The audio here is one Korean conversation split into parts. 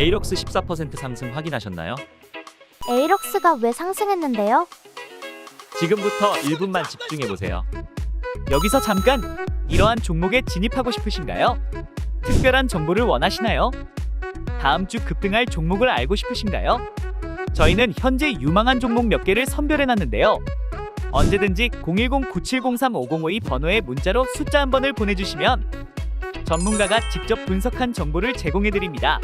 에이럭스 14% 상승 확인하셨나요? 에이럭스가 왜 상승했는데요? 지금부터 1분만 집중해 보세요. 여기서 잠깐 이러한 종목에 진입하고 싶으신가요? 특별한 정보를 원하시나요? 다음 주 급등할 종목을 알고 싶으신가요? 저희는 현재 유망한 종목 몇 개를 선별해 놨는데요. 언제든지 010-9703-5052 번호에 문자로 숫자 한 번을 보내주시면 전문가가 직접 분석한 정보를 제공해 드립니다.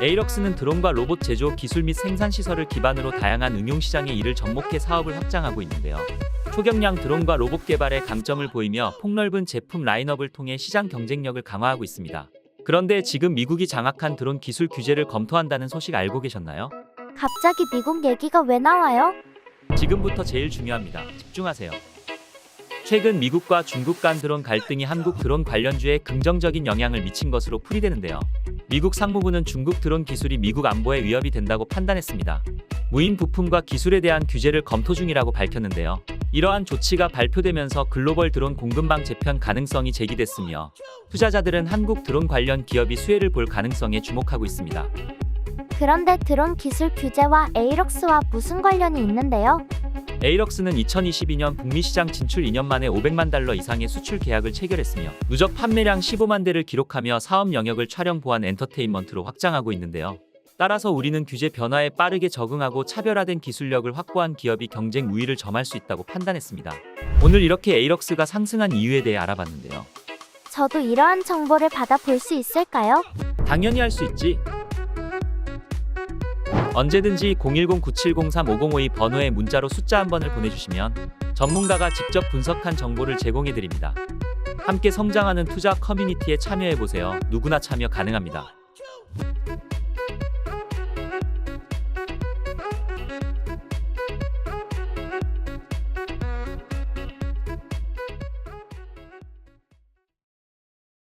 에이럭스는 드론과 로봇 제조 기술 및 생산 시설을 기반으로 다양한 응용 시장에 이를 접목해 사업을 확장하고 있는데요. 초경량 드론과 로봇 개발에 강점을 보이며 폭넓은 제품 라인업을 통해 시장 경쟁력을 강화하고 있습니다. 그런데 지금 미국이 장악한 드론 기술 규제를 검토한다는 소식 알고 계셨나요? 갑자기 미국 얘기가 왜 나와요? 지금부터 제일 중요합니다. 집중하세요. 최근 미국과 중국 간 드론 갈등이 한국 드론 관련주에 긍정적인 영향을 미친 것으로 풀이되는데요. 미국 상무부는 중국 드론 기술이 미국 안보에 위협이 된다고 판단했습니다. 무인 부품과 기술에 대한 규제를 검토 중이라고 밝혔는데요. 이러한 조치가 발표되면서 글로벌 드론 공급망 재편 가능성이 제기됐으며 투자자들은 한국 드론 관련 기업이 수혜를 볼 가능성에 주목하고 있습니다. 그런데 드론 기술 규제와 에이럭스와 무슨 관련이 있는데요? 에이럭스는 2022년 북미 시장 진출 2년 만에 500만 달러 이상의 수출 계약을 체결했으며 누적 판매량 15만 대를 기록하며 사업 영역을 촬영 보안 엔터테인먼트로 확장하고 있는데요. 따라서 우리는 규제 변화에 빠르게 적응하고 차별화된 기술력을 확보한 기업이 경쟁 우위를 점할 수 있다고 판단했습니다. 오늘 이렇게 에이럭스가 상승한 이유에 대해 알아봤는데요. 저도 이러한 정보를 받아 볼 수 있을까요? 당연히 할 수 있지. 언제든지 010-9703-5052 번호에 문자로 숫자 한 번을 보내주시면 전문가가 직접 분석한 정보를 제공해 드립니다. 함께 성장하는 투자 커뮤니티에 참여해 보세요. 누구나 참여 가능합니다.